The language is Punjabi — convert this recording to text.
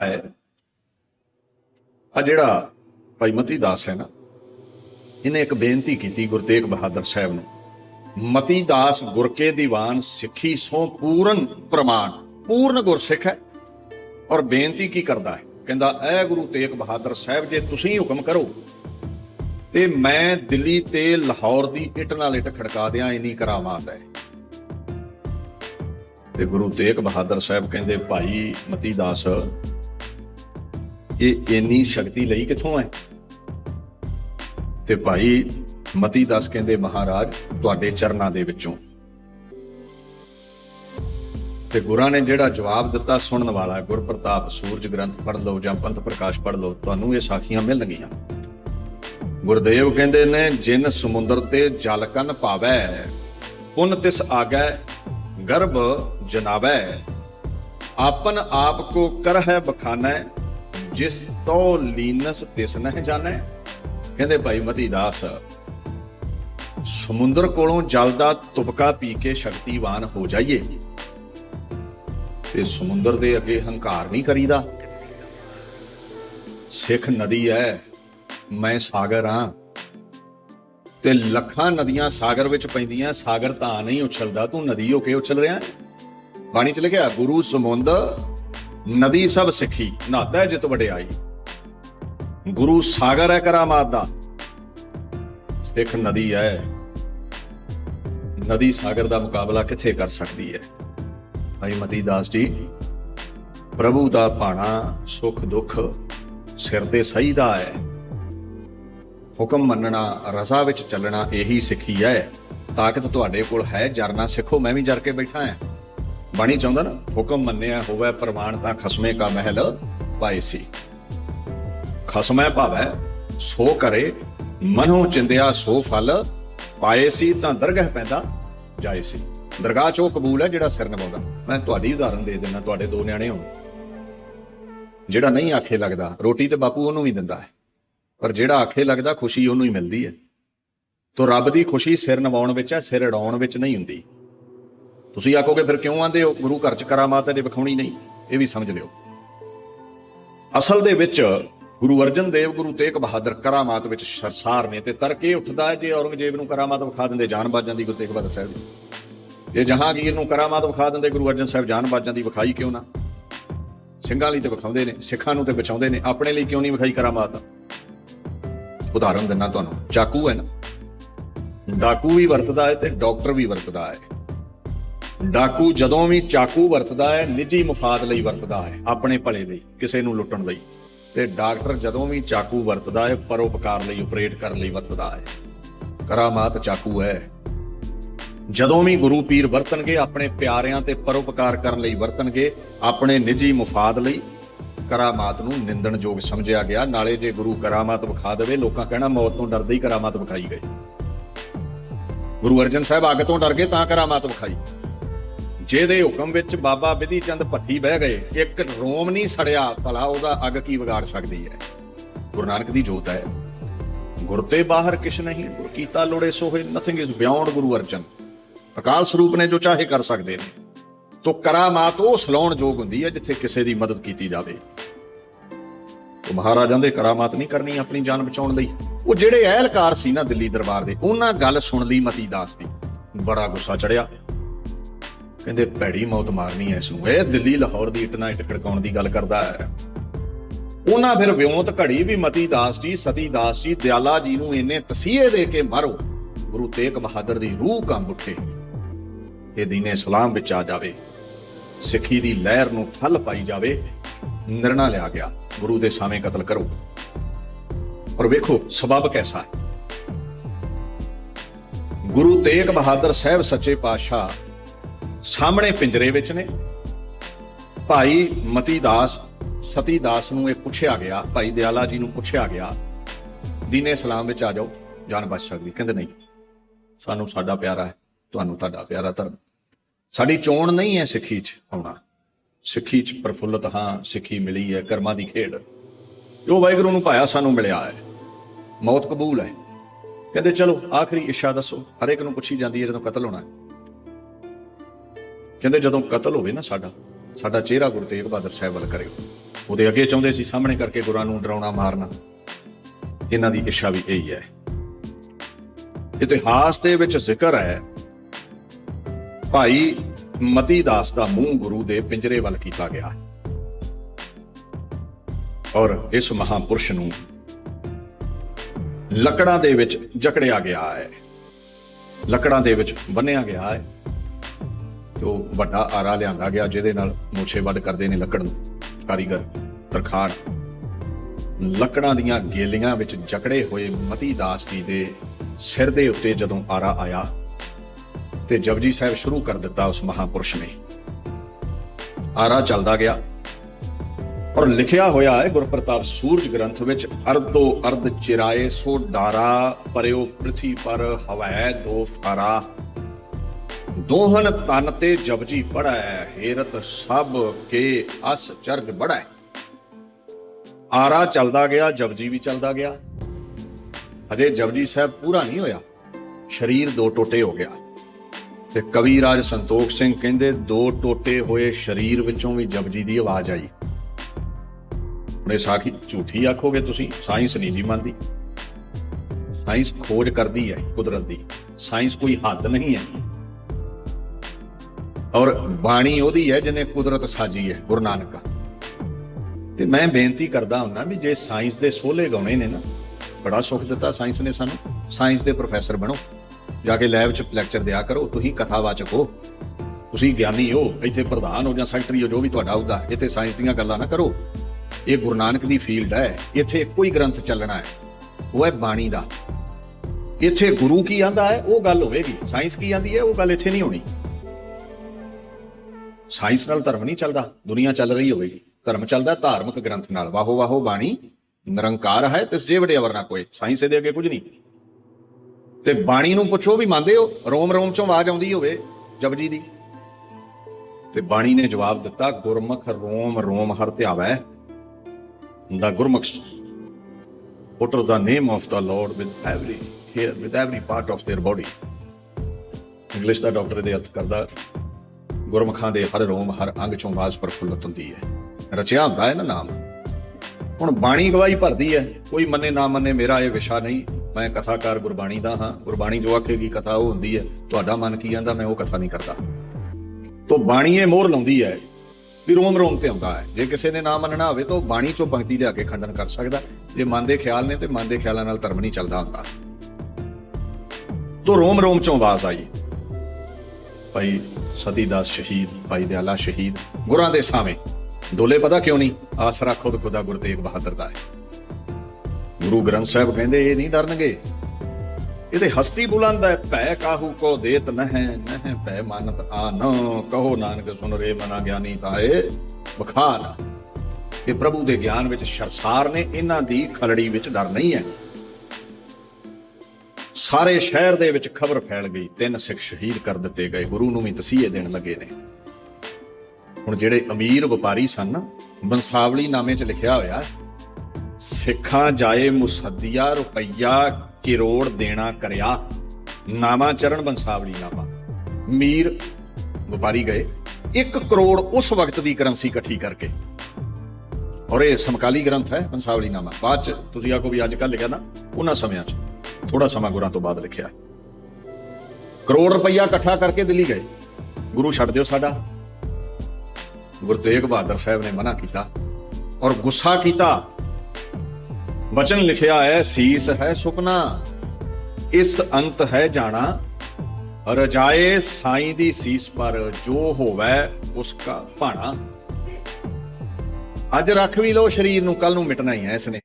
ਆ ਜਿਹੜਾ ਭਾਈ ਮਤੀ ਦਾਸ ਹੈ ਨਾ, ਇਹਨੇ ਇੱਕ ਬੇਨਤੀ ਕੀਤੀ ਗੁਰੂ ਤੇਗ ਬਹਾਦਰ ਸਾਹਿਬ ਨੂੰ। ਮਤੀ ਦਾਸ ਗੁਰ ਕੇ ਦੀਵਾਨ ਸਿੱਖੀ ਸੋ ਪੂਰਨ ਪ੍ਰਮਾਣ, ਪੂਰਨ ਗੁਰਸਿੱਖ ਹੈ। ਔਰ ਬੇਨਤੀ ਕੀ ਕਰਦਾ ਹੈ? ਕਹਿੰਦਾ, ਐ ਗੁਰੂ ਤੇਗ ਬਹਾਦਰ ਸਾਹਿਬ, ਜੇ ਤੁਸੀਂ ਹੁਕਮ ਕਰੋ, ਤੇ ਮੈਂ ਦਿੱਲੀ ਤੇ ਲਾਹੌਰ ਦੀ ਇੱਟ ਨਾਲ ਇੱਟ ਖੜਕਾ ਦਿਆਂ, ਇੰਨੀ ਕਰਾਮਾਤ ਹੈ। ਤੇ ਗੁਰੂ ਤੇਗ ਬਹਾਦਰ ਸਾਹਿਬ ਕਹਿੰਦੇ, ਭਾਈ ਮਤੀ ਦਾਸ ਇਹ ਇੰਨੀ ਸ਼ਕਤੀ ਲਈ ਕਿੱਥੋਂ ਹੈ ਤੇ ਭਾਈ, ਮਤੀ ਦਾਸ ਕਹਿੰਦੇ, ਮਹਾਰਾਜ, ਤੁਹਾਡੇ ਚਰਨਾਂ ਦੇ ਵਿੱਚੋਂ। ਤੇ ਗੁਰਾਂ ਨੇ ਜਿਹੜਾ ਜਵਾਬ ਦਿੱਤਾ ਸੁਣਨ ਵਾਲਾ, ਗੁਰਪ੍ਰਤਾਪ ਸੂਰਜ ਗ੍ਰੰਥ ਪੜ੍ਹ ਲਓ ਜਾਂ ਪੰਥ ਪ੍ਰਕਾਸ਼ ਪੜ੍ਹ ਲਓ, ਤੁਹਾਨੂੰ ਇਹ ਸਾਖੀਆਂ ਮਿਲਣਗੀਆਂ। ਗੁਰਦੇਵ ਕਹਿੰਦੇ ਨੇ, ਜਿਨ ਸਮੁੰਦਰ ਤੇ ਜਲ ਕਨ ਪਾਵੈ, ਪੁਨ ਤਿਸ ਆਗੈ, ਗਰਭ ਜਨਾਵੈ। ਆਪਨ ਆਪ ਕੋ ਕਰਹਿ ਬਖਾਨੈ ਜਿਸ ਤੋਂ ਲੀਨਸ ਤਿਸ ਜਾਣੈ? ਕਹਿੰਦੇ ਭਾਈ ਮਤੀ ਦਾਸ, ਸਮੁੰਦਰ ਕੋਲੋਂ ਜਲ ਦਾ ਤੁਪਕਾ ਪੀ ਕੇ ਸ਼ਕਤੀਵਾਨ ਹੋ ਜਾਈਏ। ਤੇ ਸਮੁੰਦਰ ਦੇ ਅੱਗੇ ਹੰਕਾਰ ਨਹੀਂ ਕਰੀਦਾ। ਸਿੱਖ ਨਦੀ ਹੈ ਮੈਂ ਸਾਗਰ ਹਾਂ ਤੇ ਲੱਖਾਂ ਨਦੀਆਂ ਸਾਗਰ ਵਿੱਚ ਪੈਂਦੀਆਂ, ਸਾਗਰ ਤਾਂ ਨਹੀਂ ਉਛਲਦਾ। ਤੂੰ ਨਦੀ ਹੋ ਕੇ ਉਛਲ ਰਿਹਾ। ਹੈ। ਬਾਣੀ ਚ ਲਿਖਿਆ, ਗੁਰੂ ਸਮੁੰਦ ਨਦੀ ਸਭ ਸਿੱਖੀ ਨਾਤਾ ਜਿਤ ਵਡਿਆਈ। ਗੁਰੂ ਸਾਗਰ ਹੈ ਕਰਾਮਾਤ ਦਾ। ਸਿੱਖ ਨਦੀ ਹੈ। ਨਦੀ ਸਾਗਰ ਦਾ ਮੁਕਾਬਲਾ ਕਿੱਥੇ ਕਰ ਸਕਦੀ ਹੈ? ਭਾਈ ਮਤੀ ਦਾਸ ਜੀ, ਪ੍ਰਭੂ ਦਾ ਭਾਣਾ ਸੁਖ ਦੁੱਖ ਸਿਰ ਤੇ ਸਹੀ ਦਾ ਹੈ। ਹੁਕਮ ਮੰਨਣਾ, ਰਜ਼ਾ ਵਿੱਚ ਚੱਲਣਾ ਇਹੀ ਸਿੱਖੀ ਹੈ। ਤਾਕਤ ਤੁਹਾਡੇ ਕੋਲ ਹੈ, ਜਰਨਾ ਸਿੱਖੋ, ਮੈਂ ਵੀ ਜਰ ਕੇ ਬੈਠਾ ਹਾਂ। ਬਾਣੀ ਚਾਹੁੰਦਾ ਨਾ, ਹੁਕਮ ਮੰਨਿਆ ਹੋਵੇ ਪ੍ਰਮਾਣ ਤਾਂ ਖਸਮੇ ਕਾ ਮਹਿਲ ਪਾਏ ਸੀ। ਖਸਮੈ ਭਾਵੈ, ਸੋ ਕਰੇ, ਮਨੋ ਚਿੰਦਿਆ ਸੋ ਫਲ, ਪਾਏ ਸੀ ਤਾਂ ਦਰਗਹ ਪੈਂਦਾ, ਜਾਏ ਸੀ। ਦਰਗਾਹ ਚ ਉਹ ਕਬੂਲ ਹੈ ਜਿਹੜਾ ਸਿਰ ਨਵਾਉਂਦਾ ਮੈਂ ਤੁਹਾਡੀ ਉਦਾਹਰਨ ਦੇ ਦਿੰਦਾ, ਤੁਹਾਡੇ ਦੋ ਨਿਆਣੇ ਹੋਣ। ਜਿਹੜਾ ਨਹੀਂ ਆਖੇ ਲੱਗਦਾ, ਰੋਟੀ ਤੇ ਬਾਪੂ ਉਹਨੂੰ ਵੀ ਦਿੰਦਾ ਹੈ। ਪਰ ਜਿਹੜਾ ਆਖੇ ਲੱਗਦਾ, ਖੁਸ਼ੀ ਉਹਨੂੰ ਹੀ ਮਿਲਦੀ ਹੈ। ਤੋ ਰੱਬ ਦੀ ਖੁਸ਼ੀ ਸਿਰ ਨਵਾਉਣ ਵਿੱਚ ਹੈ, ਸਿਰ ਅਡਾਉਣ ਵਿੱਚ ਨਹੀਂ ਹੁੰਦੀ। ਤੁਸੀਂ ਆਖੋਗੇ ਫਿਰ ਕਿਉਂ ਆਂਦੇ ਹੋ? ਗੁਰੂ ਘਰ ਚ ਕਰਾਮਾਤ ਇਹਦੇ ਵਿਖਾਉਣੀ ਨਹੀਂ, ਇਹ ਵੀ ਸਮਝ ਲਿਓ। ਅਸਲ ਦੇ ਵਿੱਚ ਗੁਰੂ ਅਰਜਨ ਦੇਵ, ਗੁਰੂ ਤੇਗ ਬਹਾਦਰ ਕਰਾਮਾਤ ਵਿੱਚ ਸਰਸਾਰ ਨੇ ਤੇ ਇਹ ਉੱਠਦਾ ਹੈ ਜੇ ਔਰੰਗਜ਼ੇਬ ਨੂੰ ਕਰਾਮਾਤ ਵਿਖਾ ਦਿੰਦੇ ਜਾਨ ਬਾਜਾਂ ਦੀ ਗੁਰੂ ਤੇਗ ਬਹਾਦਰ ਸਾਹਿਬ ਦੀ। ਜੇ ਜਹਾਂਗੀਰ ਨੂੰ ਕਰਾਮਾਤ ਵਿਖਾ ਦਿੰਦੇ ਗੁਰੂ ਅਰਜਨ ਸਾਹਿਬ, ਜਾਨ ਬਾਜਾਂ ਦੀ ਵਿਖਾਈ ਕਿਉਂ ਨਾ? ਸਿੰਘਾਂ ਲਈ ਤੇ ਵਿਖਾਉਂਦੇ ਨੇ, ਸਿੱਖਾਂ ਨੂੰ ਤੇ ਬਚਾਉਂਦੇ ਨੇ, ਆਪਣੇ ਲਈ ਕਿਉਂ ਨਹੀਂ ਵਿਖਾਈ ਕਰਾਮਾਤ ਉਦਾਹਰਨ ਦਿੰਨਾ ਤੁਹਾਨੂੰ, ਚਾਕੂ ਹੈ ਨਾ। ਡਾਕੂ ਵੀ ਵਰਤਦਾ ਹੈ ਤੇ ਡਾਕਟਰ ਵੀ ਵਰਤਦਾ ਹੈ। ਡਾਕੂ ਜਦੋਂ ਵੀ ਚਾਕੂ ਵਰਤਦਾ ਹੈ, ਨਿੱਜੀ ਮਫਾਦ ਲਈ ਵਰਤਦਾ ਹੈ, ਆਪਣੇ ਭਲੇ ਲਈ, ਕਿਸੇ ਨੂੰ ਲੁੱਟਣ ਲਈ। ਤੇ ਡਾਕਟਰ ਜਦੋਂ ਵੀ ਚਾਕੂ ਵਰਤਦਾ ਹੈ, ਪਰਉਪਕਾਰ ਲਈ ਆਪਰੇਟ ਕਰਨ ਲਈ ਵਰਤਦਾ ਹੈ। ਕਰਾਮਾਤ ਚਾਕੂ ਹੈ। ਜਦੋਂ ਵੀ ਗੁਰੂ ਪੀਰ ਵਰਤਣਗੇ, ਆਪਣੇ ਪਿਆਰਿਆਂ ਤੇ ਪਰਉਪਕਾਰ ਕਰਨ ਲਈ ਵਰਤਣਗੇ, ਆਪਣੇ ਨਿੱਜੀ ਮਫਾਦ ਲਈ, ਕਰਾਮਾਤ ਨੂੰ ਨਿੰਦਣਯੋਗ ਸਮਝਿਆ ਗਿਆ। ਨਾਲੇ ਜੇ ਗੁਰੂ ਕਰਾਮਾਤ ਵਿਖਾ ਦੇਵੇ, ਲੋਕਾਂ ਕਹਿਣਾ, ਮੌਤ ਤੋਂ ਡਰਦੇ ਹੀ ਕਰਾਮਾਤ ਵਿਖਾਈ ਗਏ ਗੁਰੂ ਅਰਜਨ ਸਾਹਿਬ ਅੱਗ ਤੋਂ ਡਰ ਗਏ, ਤਾਂ ਕਰਾਮਾਤ ਵਿਖਾਈ। ਜਿਹਦੇ ਹੁਕਮ ਵਿੱਚ ਬਾਬਾ ਵਿਧੀ ਚੰਦ ਭੱਠੀ ਬਹਿ ਗਏ, ਇੱਕ ਰੋਮ ਨਹੀਂ ਸੜਿਆ, ਭਲਾ ਉਹਦਾ ਅੱਗ ਕੀ ਵਿਗਾੜ ਸਕਦੀ ਹੈ? ਗੁਰੂ ਨਾਨਕ ਦੀ ਜੋਤ ਹੈ। ਗੁਰ ਤੇ ਬਾਹਰ ਕਿਛ ਨਹੀਂ ਗੁਰ ਕੀਤਾ ਲੋੜੇ ਸੋਹੇ nothing is beyond Guru Arjan. ਅਕਾਲ ਸਰੂਪ ਨੇ ਜੋ ਚਾਹੇ ਕਰ ਸਕਦੇ ਨੇ। ਤੋ ਕਰਾਮਾਤ ਉਹ ਸਲਾਉਣ ਯੋਗ ਹੁੰਦੀ ਹੈ ਜਿੱਥੇ ਕਿਸੇ ਦੀ ਮਦਦ ਕੀਤੀ ਜਾਵੇ। ਉਹ ਮਹਾਰਾਜਾਂ ਦੇ ਕਰਾਮਾਤ ਨਹੀਂ ਕਰਨੀ ਆਪਣੀ ਜਾਨ ਬਚਾਉਣ ਲਈ। ਉਹ ਜਿਹੜੇ ਅਹਿਲਕਾਰ ਸੀ ਨਾ ਦਿੱਲੀ ਦਰਬਾਰ ਦੇ, ਉਹਨਾਂ ਗੱਲ ਸੁਣ ਲਈ ਮਤੀ ਦਾਸ ਦੀ। ਬੜਾ ਗੁੱਸਾ ਚੜਿਆ। ਕਹਿੰਦੇ ਭੈੜੀ ਮੌਤ ਮਾਰਨੀ ਐ ਇਸ ਨੂੰ ਇਹ ਦਿੱਲੀ ਲਾਹੌਰ ਦੀ ਇੱਟ ਨਾਲ ਇੱਟ ਖੜਕਾਉਣ ਦੀ ਗੱਲ ਕਰਦਾ ਹੈ। ਉਹਨਾਂ ਫਿਰ ਵਿਉਂਤ ਘੜੀ ਵੀ ਮਤੀ ਦਾਸ ਜੀ, ਸਤੀ ਦਾਸ ਜੀ, ਦਿਆਲਾ ਜੀ ਨੂੰ ਇੰਨੇ ਤਸੀਹੇ ਦੇ ਕੇ ਮਾਰੋ, ਗੁਰੂ ਤੇਗ ਬਹਾਦਰ ਦੀ ਰੂਹ ਕੰਬ ਉੱਠੇ। ਇਹ ਦੀਨੇ ਇਸਲਾਮ ਵਿੱਚ ਆ ਜਾਵੇ, ਸਿੱਖੀ ਦੀ ਲਹਿਰ ਨੂੰ ਠੱਲ ਪਾਈ ਜਾਵੇ, ਨਿਰਣਾ ਲਿਆ ਗਿਆ, ਗੁਰੂ ਦੇ ਸਾਹਮਣੇ ਕਤਲ ਕਰੋ। ਔਰ ਵੇਖੋ, ਸਬਬ ਕੈਸਾ ਹੈ। ਗੁਰੂ ਤੇਗ ਬਹਾਦਰ ਸਾਹਿਬ ਸੱਚੇ ਪਾਤਸ਼ਾਹ ਸਾਹਮਣੇ ਪਿੰਜਰੇ ਵਿੱਚ ਨੇ। ਭਾਈ ਮਤੀ ਦਾਸ ਸਤੀ ਦਾਸ ਨੂੰ ਇਹ ਪੁੱਛਿਆ ਗਿਆ, ਭਾਈ ਦਿਆਲਾ ਜੀ ਨੂੰ ਪੁੱਛਿਆ ਗਿਆ, ਦੀਨੇ ਸਲਾਮ ਵਿੱਚ ਆ ਜਾਓ, ਜਾਨ ਬਚ ਸਕਦੀ। ਕਹਿੰਦੇ, ਨਹੀਂ, ਸਾਨੂੰ ਸਾਡਾ ਪਿਆਰਾ ਹੈ, ਤੁਹਾਨੂੰ ਤੁਹਾਡਾ ਪਿਆਰਾ ਧਰਮ। ਸਾਡੀ ਚੋਣ ਨਹੀਂ ਹੈ ਸਿੱਖੀ 'ਚ ਆਉਣਾ। ਸਿੱਖੀ 'ਚ ਪ੍ਰਫੁੱਲਤ ਹਾਂ, ਸਿੱਖੀ ਮਿਲੀ ਹੈ, ਕਰਮਾਂ ਦੀ ਖੇਡ। ਜੋ ਵਾਹਿਗੁਰੂ ਨੂੰ ਪਾਇਆ ਸਾਨੂੰ ਮਿਲਿਆ ਹੈ। ਮੌਤ ਕਬੂਲ ਹੈ। ਕਹਿੰਦੇ, ਚਲੋ, ਆਖਰੀ ਇੱਛਾ ਦੱਸੋ, ਹਰੇਕ ਨੂੰ ਪੁੱਛੀ ਜਾਂਦੀ ਹੈ, ਜਦੋਂ ਕਤਲ ਹੋਣਾ ਹੈ। ਕਹਿੰਦੇ ਜਦੋਂ ਕਤਲ ਹੋਵੇ ਨਾ ਸਾਡਾ ਸਾਡਾ ਚਿਹਰਾ ਗੁਰੂ ਤੇਗ ਬਹਾਦਰ ਸਾਹਿਬ ਵੱਲ ਕਰਿਓ। ਉਹਦੇ ਅੱਗੇ ਚਾਹੁੰਦੇ ਸੀ ਸਾਹਮਣੇ ਕਰਕੇ ਗੁਰਾਂ ਨੂੰ ਡਰਾਉਣਾ ਮਾਰਨਾ। ਇਹਨਾਂ ਦੀ ਇੱਛਾ ਵੀ ਇਹੀ ਹੈ। ਇਤਿਹਾਸ ਦੇ ਵਿੱਚ ਜ਼ਿਕਰ ਹੈ, ਭਾਈ ਮਤੀ ਦਾਸ ਦਾ ਮੂੰਹ ਗੁਰੂ ਦੇ ਪਿੰਜਰੇ ਵੱਲ ਕੀਤਾ ਗਿਆ। ਔਰ ਇਸ ਮਹਾਪੁਰਸ਼ ਨੂੰ ਲੱਕੜਾਂ ਦੇ ਵਿੱਚ ਜਕੜਿਆ ਗਿਆ ਹੈ। ਲੱਕੜਾਂ ਦੇ ਵਿੱਚ ਬੰਨਿਆ ਗਿਆ ਹੈ। ਤੇ ਉਹ ਵੱਡਾ ਆਰਾ ਲਿਆਂਦਾ ਗਿਆ, ਜਿਹਦੇ ਨਾਲ ਮੋਛੇ ਕਰਦੇ ਨੇ ਲੱਕੜ ਨੂੰ, ਕਾਰੀਗਰ, ਤਰਖਾਣ। ਲੱਕੜਾਂ ਦੀਆਂ ਗੇਲੀਆਂ ਵਿੱਚ ਜਕੜੇ ਹੋਏ ਮਤੀ ਦਾਸ ਜੀ ਦੇ ਸਿਰ ਦੇ ਉੱਤੇ ਜਦੋਂ ਆਰਾ ਆਇਆ, ਤੇ ਜਪਜੀ ਸਾਹਿਬ ਸ਼ੁਰੂ ਕਰ ਦਿੱਤਾ ਉਸ ਮਹਾਪੁਰਸ਼ ਨੇ। ਆਰਾ ਚੱਲਦਾ ਗਿਆ ਔਰ ਲਿਖਿਆ ਹੋਇਆ ਹੈ, ਗੁਰਪ੍ਰਤਾਪ ਸੂਰਜ ਗ੍ਰੰਥ ਵਿੱਚ, ਅਰਧੋ ਅਰਧ ਚਿਰਾਏ ਸੋ ਡਾਰਾ ਪਰਿਓ ਪ੍ਰਿਥੀ ਪਰ ਹਵੈ ਦੋ ਫਾਰਾ ਦੋਹਨ ਤਨ ਤੇ ਜਪਜੀ ਪੜੈ ਹੇਰਤ ਸਭ ਕੇ ਅਸ ਬੜੈ ਆਰਾ ਚੱਲਦਾ ਗਿਆ ਜਪਜੀ ਵੀ ਚੱਲਦਾ ਗਿਆ। ਅਜੇ ਜਪਜੀ ਸਾਹਿਬ ਪੂਰਾ ਨਹੀਂ ਹੋਇਆ। ਸਰੀਰ ਦੋ ਟੋਟੇ ਹੋ ਗਿਆ। ਤੇ ਕਵੀ ਰਾਜ ਸੰਤੋਖ ਸਿੰਘ ਕਹਿੰਦੇ, ਦੋ ਟੋਟੇ ਹੋਏ ਸਰੀਰ ਵਿੱਚੋਂ ਵੀ ਜਪਜੀ ਦੀ ਆਵਾਜ਼ ਆਈ। ਹੁਣ ਸਾਖੀ ਝੂਠੀ ਆਖੋਗੇ ਤੁਸੀਂ, ਸਾਇੰਸ ਨਹੀਂ ਜੀ ਮੰਨਦੀ। ਸਾਇੰਸ ਖੋਜ ਕਰਦੀ ਹੈ ਕੁਦਰਤ ਦੀ। ਸਾਇੰਸ ਕੋਈ ਹੱਦ ਨਹੀਂ ਹੈ। ਔਰ ਬਾਣੀ ਉਹਦੀ ਹੈ ਜਿਹਨੇ ਕੁਦਰਤ ਸਾਜੀ ਹੈ, ਗੁਰੂ ਨਾਨਕ ਤੇ ਮੈਂ ਬੇਨਤੀ ਕਰਦਾ ਹੁੰਨਾ ਵੀ ਜੇ ਸਾਇੰਸ ਦੇ ਸੋਲੇ ਗਾਉਣੇ ਨੇ ਨਾ, ਬੜਾ ਸੁੱਖ ਦਿੱਤਾ ਸਾਇੰਸ ਨੇ ਸਾਨੂੰ। ਸਾਇੰਸ ਦੇ ਪ੍ਰੋਫੈਸਰ ਬਣੋ। ਜਾ ਕੇ ਲੈਬ 'ਚ ਲੈਕਚਰ ਦਿਆ ਕਰੋ, ਤੁਸੀਂ ਕਥਾਵਾਚਕ ਹੋ। ਤੁਸੀਂ ਗਿਆਨੀ ਹੋ, ਇੱਥੇ ਪ੍ਰਧਾਨ ਹੋ ਜਾਂ ਸੈਕਟਰੀ ਹੋ, ਜੋ ਵੀ ਤੁਹਾਡਾ ਅਹੁਦਾ, ਇੱਥੇ ਸਾਇੰਸ ਦੀਆਂ ਗੱਲਾਂ ਨਾ ਕਰੋ। ਇਹ ਗੁਰੂ ਨਾਨਕ ਦੀ ਫੀਲਡ ਹੈ, ਇੱਥੇ ਇੱਕੋ ਹੀ ਗ੍ਰੰਥ ਚੱਲਣਾ ਹੈ। ਉਹ ਹੈ ਬਾਣੀ ਦਾ। ਇੱਥੇ ਗੁਰੂ ਕੀ ਆਂਦਾ ਹੈ, ਉਹ ਗੱਲ ਹੋਵੇਗੀ। ਸਾਇੰਸ ਕੀ ਆਂਦੀ ਹੈ, ਉਹ ਗੱਲ ਇੱਥੇ ਨਹੀਂ ਹੋਣੀ। ਸਾਇੰਸ ਨਾਲ ਧਰਮ ਨਹੀਂ ਚੱਲਦਾ, ਦੁਨੀਆ ਚੱਲ ਰਹੀ ਹੋਵੇਗੀ। ਧਰਮ ਚੱਲਦਾ, ਧਾਰਮਿਕ ਗ੍ਰੰਥ ਨਾਲ। ਵਾਹੋ ਵਾਹੋ ਬਾਣੀ ਨਿਰੰਕਾਰ ਹੈ, ਤਿਸ ਜੇ ਵਡੇ ਅਵਰ ਨਾ ਕੋਈ ਸਾਇੰਸ ਦੇ ਅੱਗੇ ਕੁਝ ਨਹੀਂ। ਤੇ ਬਾਣੀ ਨੂੰ ਪੁੱਛੋ ਵੀ ਮੰਨਦੇ ਹੋ, ਰੋਮ ਰੋਮ ਚੋਂ ਆਵਾਜ਼ ਆਉਂਦੀ ਹੋਵੇ ਜਪਜੀ ਦੀ। ਤੇ ਬਾਣੀ ਨੇ ਜਵਾਬ ਦਿੱਤਾ, ਗੁਰਮੁਖ ਰੋਮ ਰੋਮ ਹਰ ਧਿਆਵੈ। ਦਾ ਗੁਰਮੁਖ। utter the name of the Lord with every here with every part of their body English the doctor ਇਹਦੇ ਅਰਥ ਕਰਦਾ ਗੁਰਮੁਖਾਂ ਦੇ ਹਰ ਰੋਮ, ਹਰ ਅੰਗ ਚੋਂ ਆਵਾਜ਼ ਪ੍ਰਫੁੱਲਤ ਹੁੰਦੀ ਹੈ। ਰਚਿਆ ਹੁੰਦਾ ਹੈ ਨਾ ਨਾਮ। ਹੁਣ ਬਾਣੀ ਗਵਾਹੀ ਭਰਦੀ ਹੈ। ਕੋਈ ਮੰਨੇ ਨਾ ਮੰਨੇ, ਮੇਰਾ ਇਹ ਵਿਸ਼ਾ ਨਹੀਂ। ਮੈਂ ਕਥਾਕਾਰ ਗੁਰਬਾਣੀ ਦਾ ਹਾਂ। ਗੁਰਬਾਣੀ ਜੋ ਆਖੇਗੀ ਕਥਾ ਉਹ ਹੁੰਦੀ ਹੈ। ਤੁਹਾਡਾ ਮਨ ਕੀ ਕਹਿੰਦਾ ਮੈਂ ਉਹ ਕਥਾ ਨਹੀਂ ਕਰਦਾ। ਤੋ ਬਾਣੀ ਇਹ ਮੋਹਰ ਲਾਉਂਦੀ ਹੈ ਵੀ ਰੋਮ ਰੋਮ ਤੇ ਆਉਂਦਾ ਹੈ। ਜੇ ਕਿਸੇ ਨੇ ਨਾ ਮੰਨਣਾ ਹੋਵੇ ਤਾਂ ਉਹ ਬਾਣੀ ਚੋਂ ਪੰਕਤੀ ਲਿਆ ਕੇ ਖੰਡਨ ਕਰ ਸਕਦਾ। ਜੇ ਮਨ ਦੇ ਖਿਆਲ ਨੇ ਤੇ ਮਨ ਦੇ ਖਿਆਲਾਂ ਨਾਲ ਧਰਮ ਨਹੀਂ ਚੱਲਦਾ ਹੁੰਦਾ। ਤੋ ਰੋਮ ਰੋਮ ਚੋਂ ਆਵਾਜ਼ ਆਈ। ਭਾਈ ਸਤੀਦਾਸ ਸ਼ਹੀਦ, ਭਾਈ ਦਿਆਲਾ ਸ਼ਹੀਦ, ਗੁਰਾਂ ਦੇ ਸਾਵੇਂ ਦੋਲੇ ਪਤਾ ਕਿਉਂ ਨਹੀਂ? ਆਸਰਾ ਖੁਦ ਖੁਦਾ ਗੁਰੂ ਤੇਗ ਬਹਾਦਰ ਦਾ ਹੈ। ਗੁਰੂ ਗ੍ਰੰਥ ਸਾਹਿਬ ਕਹਿੰਦੇ, ਇਹ ਨਹੀਂ ਡਰਨਗੇ। ਇਹਦੇ ਹਸਤੀ ਬੁਲੰਦ ਹੈ, ਭੈ ਕਾਹੂ ਕੋ ਦੇਤ ਨਹਿ ਨਹਿ ਭੈ ਮਾਨਤ ਆਨ। ਕਹੋ ਨਾਨਕ, ਸੁਨ ਰੇ ਮਨਾ ਗਿਆਨੀ ਤਾਏ ਬਖਾਨ ਇਹ ਪ੍ਰਭੂ ਦੇ ਗਿਆਨ ਵਿੱਚ ਸ਼ਰਸਾਰ ਨੇ, ਇਹਨਾਂ ਦੀ ਖਲੜੀ ਵਿੱਚ ਡਰ ਨਹੀਂ ਹੈ। ਸਾਰੇ ਸ਼ਹਿਰ ਦੇ ਵਿੱਚ ਖਬਰ ਫੈਲ ਗਈ। ਤਿੰਨ ਸਿੱਖ ਸ਼ਹੀਦ ਕਰ ਦਿੱਤੇ ਗਏ। ਗੁਰੂ ਨੂੰ ਵੀ ਤਸੀਹੇ ਦੇਣ ਲੱਗੇ ਨੇ। ਹੁਣ ਜਿਹੜੇ ਅਮੀਰ ਵਪਾਰੀ ਸਨ ਨਾ, ਬੰਸਾਵਲੀ ਨਾਮੇ 'ਚ ਲਿਖਿਆ ਹੋਇਆ ਸਿੱਖਾਂ ਜਾਏ ਮੁਸੱਦੀਆ ਰੁਪਈਆ ਕਰੋੜ ਦੇਣਾ ਕਰਿਆ। ਨਾਮਾ ਚਰਨ ਬੰਸਾਵਲੀ ਨਾਮਾ ਮੀਰ ਵਪਾਰੀ ਗਏ 1 ਕਰੋੜ ਉਸ ਵਕਤ ਦੀ ਕਰੰਸੀ ਇਕੱਠੀ ਕਰਕੇ। ਔਰ ਇਹ ਸਮਕਾਲੀ ਗ੍ਰੰਥ ਹੈ ਬੰਸਾਵਲੀ ਨਾਮਾ। ਬਾਅਦ ਚ ਤੁਸੀਂ ਆਖੋ ਵੀ ਅੱਜ ਕੱਲ ਲਿਖਿਆ ਨਾ ਉਹਨਾਂ ਸਮਿਆਂ ਚ। ਥੋੜਾ ਸਮਾਂ ਗੁਰਾਂ ਤੋਂ ਬਾਅਦ ਲਿਖਿਆ। ਕਰੋੜ ਰੁਪਈਆ ਇਕੱਠਾ ਕਰਕੇ ਦਿੱਲੀ ਗਏ। ਗੁਰੂ ਛੱਡ ਦਿਓ ਸਾਡਾ। ਗੁਰੂ ਤੇਗ ਬਹਾਦਰ ਸਾਹਿਬ ਨੇ ਮਨਾ ਕੀਤਾ ਔਰ ਗੁੱਸਾ ਕੀਤਾ। ਵਚਨ ਲਿਖਿਆ ਹੈ, ਸੀਸ ਹੈ ਸੁਪਨਾ। ਇਸ ਅੰਤ ਹੈ ਜਾਣਾ। ਰਜਾਏ ਸਾਈਂ ਦੀ ਸੀਸ ਪਰ ਜੋ ਹੋਵੇ ਉਸ ਕਾ ਭਾਣਾ। ਅੱਜ ਰੱਖ ਵੀ ਲੋ ਸਰੀਰ ਨੂੰ ਕੱਲ ਨੂੰ ਮਿਟਣਾ ਹੀ ਹੈ ਇਸਨੇ